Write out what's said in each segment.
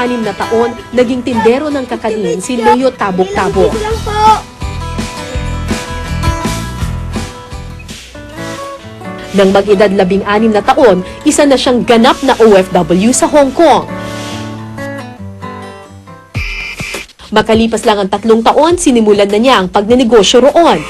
anim na taon, naging tindero ng kakanin si Leo Tabok-Tabok. Nang mag-edad labing anim na taon, isa na siyang ganap na OFW sa Hong Kong. Makalipas lang ang tatlong taon, sinimulan na niya ang pagnenegosyo roon.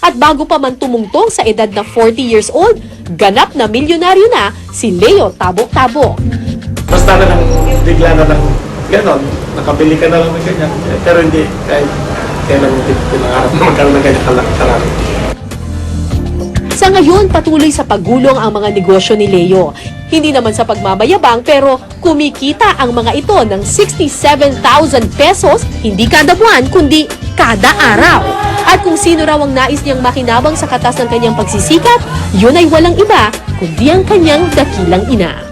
At bago pa man tumungtong sa edad na 40 years old, ganap na milyonaryo na si Leo Tabok-Tabok. Basta na lang bigla na lang ganon, nakabili ka na lang ng ganyan. Eh, Pero hindi kahit kailan mo pinangarap na magkaroon ng ganyan kalaki. Sa ngayon, patuloy sa paggulong ang mga negosyo ni Leo. Hindi naman sa pagmamayabang pero kumikita ang mga ito ng 67,000 pesos hindi kada buwan kundi kada araw. At kung sino raw ang nais niyang makinabang sa katas ng kanyang pagsisikap, yun ay walang iba kundi ang kanyang dakilang ina.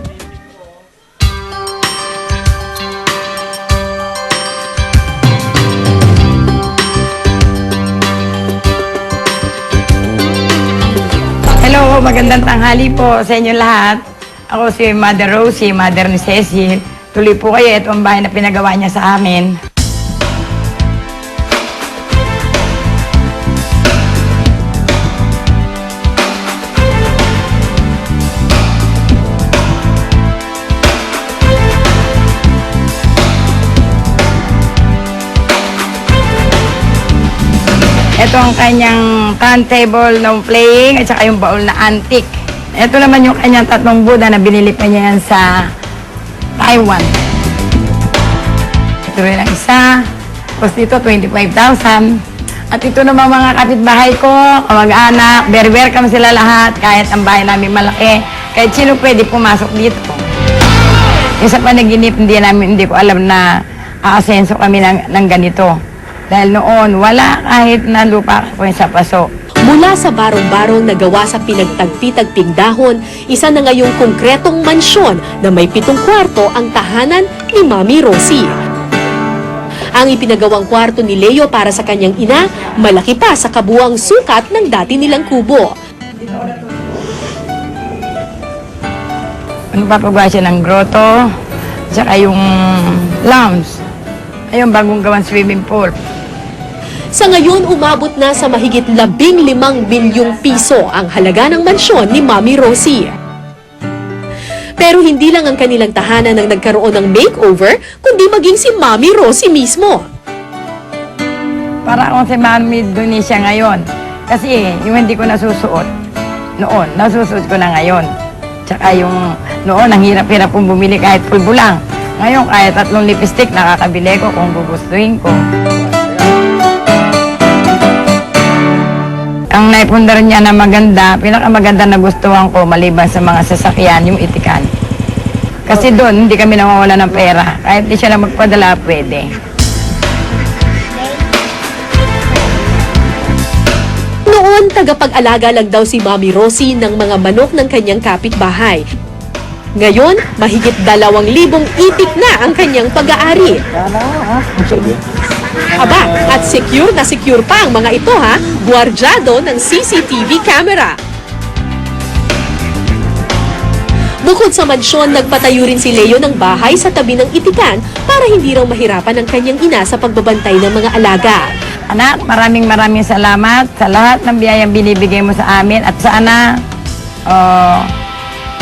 Magandang tanghali po sa inyo lahat. Ako si Mother Rosie, Mother ni Cecil. Tuloy po kayo, ito ang bahay na pinagawa niya sa amin. Ito ang kanyang turntable ng playing at saka yung baul na antique. Ito naman yung kanyang tatlong Buddha na binili pa niya yan sa Taiwan. Ito rin ang isa. Tapos dito, 25,000. At ito naman mga kapitbahay ko, kamag-anak, very welcome sila lahat. Kahit ang bahay namin malaki, kahit sino pwede pumasok dito. Yung sa panaginip, hindi, namin, hindi ko alam na aasenso kami ng, ng ganito. Dahil noon, wala kahit na lupa ko sa paso. Mula sa barong-barong na gawa sa pinagtagpi-tagping dahon, isa na ngayong konkretong mansyon na may pitong kwarto ang tahanan ni Mami Rosie. Ang ipinagawang kwarto ni Leo para sa kanyang ina, malaki pa sa kabuang sukat ng dati nilang kubo. Pa pa siya ng grotto, tsaka yung lounge. Ayun, bagong gawan swimming pool. Sa ngayon, umabot na sa mahigit labing limang milyong piso ang halaga ng mansyon ni Mami Rosie. Pero hindi lang ang kanilang tahanan ang nagkaroon ng makeover, kundi maging si Mami Rosie mismo. Para akong si Mami Donisha ngayon. Kasi yung hindi ko nasusuot noon, nasusuot ko na ngayon. Tsaka yung noon, ang hirap-hirap kong bumili kahit pulbo lang. Ngayon, kahit tatlong lipstick, nakakabili ko kung gugustuhin ko. Ang naipundar niya na maganda, pinakamaganda na gustuhan ko maliban sa mga sasakyan, yung itikan. Kasi doon, hindi kami nawawala ng pera. Kahit di siya na magpadala, pwede. Noon, tagapag-alaga lang daw si Mami Rosie ng mga manok ng kanyang kapitbahay. Ngayon, mahigit dalawang libong itik na ang kanyang pag-aari. Aba, at secure na secure pa ang mga ito ha, guardyado ng CCTV camera. Bukod sa mansyon, nagpatayo rin si Leo ng bahay sa tabi ng itikan para hindi raw mahirapan ang kanyang ina sa pagbabantay ng mga alaga. Anak, maraming maraming salamat sa lahat ng biyayang binibigay mo sa amin at sana oh,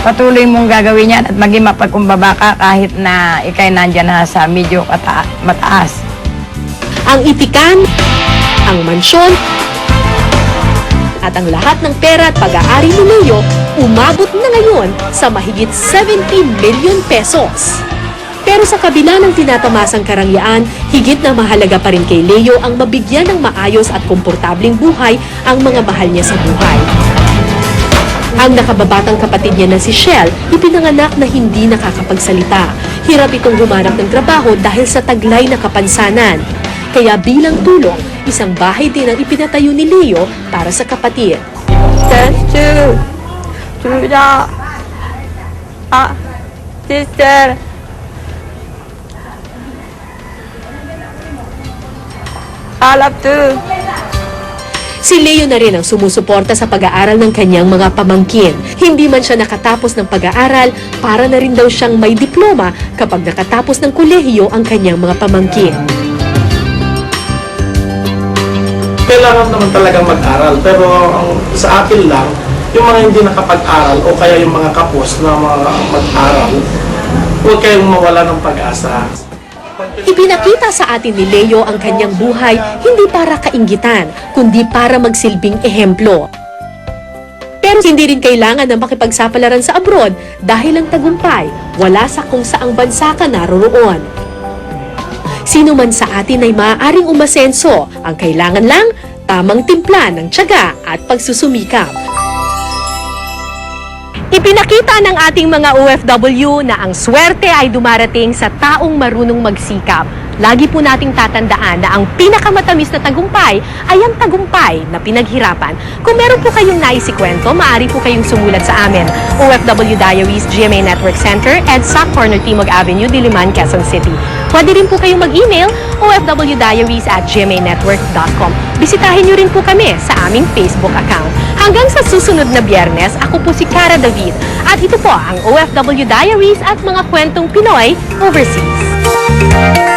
patuloy mong gagawin yan at maging mapagkumbaba ka kahit na ikay nandyan na sa medyo kata- mataas. Ang itikan, ang mansyon, at ang lahat ng pera at pag-aari ni Leo umabot na ngayon sa mahigit 70 million pesos. Pero sa kabila ng tinatamasang karangyaan, higit na mahalaga pa rin kay Leo ang mabigyan ng maayos at komportabling buhay ang mga mahal niya sa buhay. Ang nakababatang kapatid niya na si Shell, ipinanganak na hindi nakakapagsalita. Hirap itong humanap ng trabaho dahil sa taglay na kapansanan. Kaya bilang tulong, isang bahay din ang ipinatayo ni Leo para sa kapatid. Sister, Judah, ah, sister. I love to. Si Leo na rin ang sumusuporta sa pag-aaral ng kanyang mga pamangkin. Hindi man siya nakatapos ng pag-aaral, para na rin daw siyang may diploma kapag nakatapos ng kolehiyo ang kanyang mga pamangkin. Kailangan naman talagang mag-aral. Pero ang, sa akin lang, yung mga hindi nakapag-aral o kaya yung mga kapos na mga mag-aral, huwag kayong mawala ng pag-asa. Ipinakita sa atin ni Leo ang kanyang buhay hindi para kainggitan, kundi para magsilbing ehemplo. Pero hindi rin kailangan na makipagsapalaran sa abroad dahil ang tagumpay wala sa kung saang bansa ka naroroon. Sino man sa atin ay maaaring umasenso, ang kailangan lang tamang timpla ng tiyaga at pagsusumikap. Ipinakita ng ating mga OFW na ang swerte ay dumarating sa taong marunong magsikap. Lagi po nating tatandaan na ang pinakamatamis na tagumpay ay ang tagumpay na pinaghirapan. Kung meron po kayong naisikwento, maaari po kayong sumulat sa amin. OFW Diaries GMA Network Center, EDSA, Corner Timog Avenue, Diliman, Quezon City. Pwede rin po kayong mag-email ofwdiaries at gmanetwork.com. Bisitahin nyo rin po kami sa aming Facebook account. Hanggang sa susunod na biyernes, ako po si Cara David at ito po ang OFW Diaries at mga kwentong Pinoy overseas.